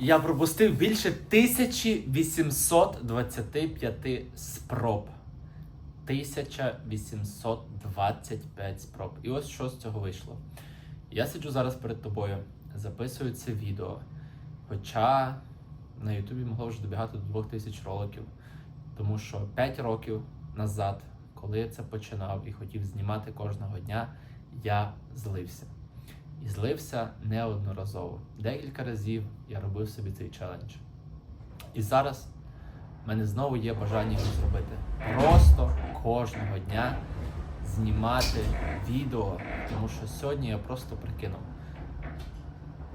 Я пропустив більше 1825 спроб. 1825 спроб. І ось що з цього вийшло. Я сиджу зараз перед тобою, записую це відео. Хоча на Ютубі могло вже добігати до 2000 роликів. Тому що 5 років назад, коли я це починав і хотів знімати кожного дня, я злився. І злився неодноразово. Декілька разів я робив собі цей челендж. І зараз в мене знову є бажання його зробити. Просто кожного дня знімати відео. Тому що сьогодні я просто прикинув.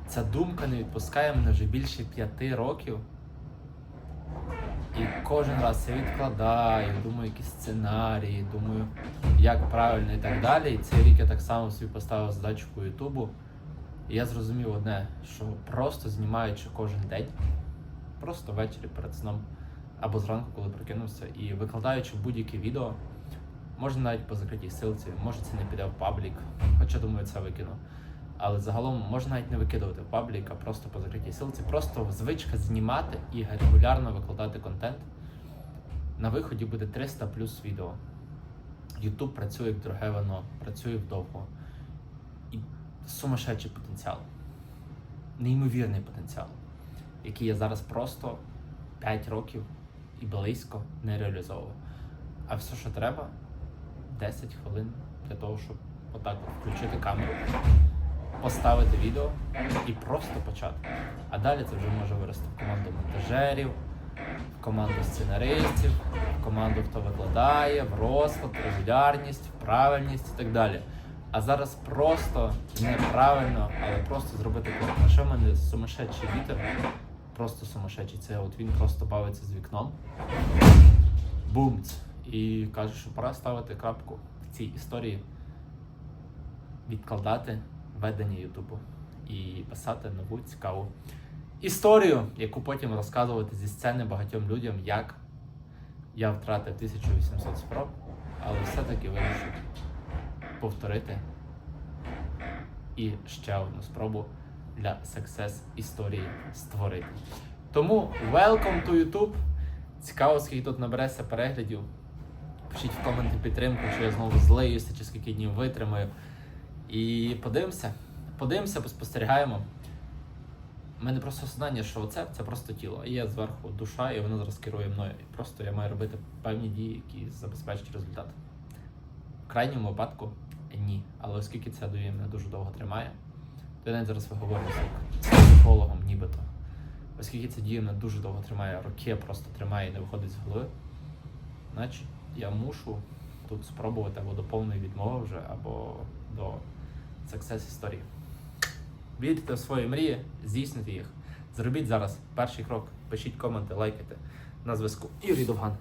Ця думка не відпускає мене вже більше п'яти років. І кожен раз я відкладаю, думаю, якісь сценарії, думаю, як правильно і так далі. І цей рік я так само собі поставив задачу по Ютубу. І я зрозумів одне, що просто знімаючи кожен день, просто ввечері перед сном або зранку, коли прокинувся, і викладаючи будь-яке відео, можна навіть по закритій силці, може це не піде в паблік, хоча думаю, це викину. Але загалом можна навіть не викидувати в паблік, а просто по закритій силці. Просто звичка знімати і регулярно викладати контент. На виході буде 300 плюс відео. YouTube працює як дороге вино, працює вдовго. І сумасшедший потенціал. Неймовірний потенціал, який я зараз просто 5 років і близько не реалізовував. А все, що треба, 10 хвилин для того, щоб отак включити камеру, поставити відео і просто почати. А далі це вже може вирости в команду монтажерів, в команду сценаристів, в команду, хто викладає, в розклад, регулярність, в правильність і так далі. А зараз просто неправильно, але просто зробити крок. А ще в мене сумасшедший вітер, просто сумасшедший. Це от він просто бавиться з вікном. Бумц! І каже, що пора ставити крапку в цій історії, відкладати ведення Ютубу і писати нову цікаву історію, яку потім розказувати зі сцени багатьом людям, як я втратив 1800 спроб, але все-таки вирішив повторити і ще одну спробу для success історії створити. Тому welcome to YouTube. Цікаво, скільки тут набереться переглядів. Пишіть в коменти підтримку, чи я знову злиюся, чи скільки днів витримаю. І подивимося. Подивимося, поспостерігаємо. У мене просто осознання, що це, це просто тіло. І є зверху душа, і воно зараз керує мною. І просто я маю робити певні дії, які забезпечать результат. В крайньому випадку ні. Але оскільки це дає мене дуже довго тримає, то я навіть зараз виговорююся з психологом, нібито. Оскільки ця дія мене дуже довго тримає, роки просто тримає і не виходить з голови, значить я мушу тут спробувати або до повної відмови вже, або до success історії. Вірте в свої мрії, здійснити їх. Зробіть зараз перший крок, пишіть коменти, лайкайте. На зв'язку. Юрій Довган.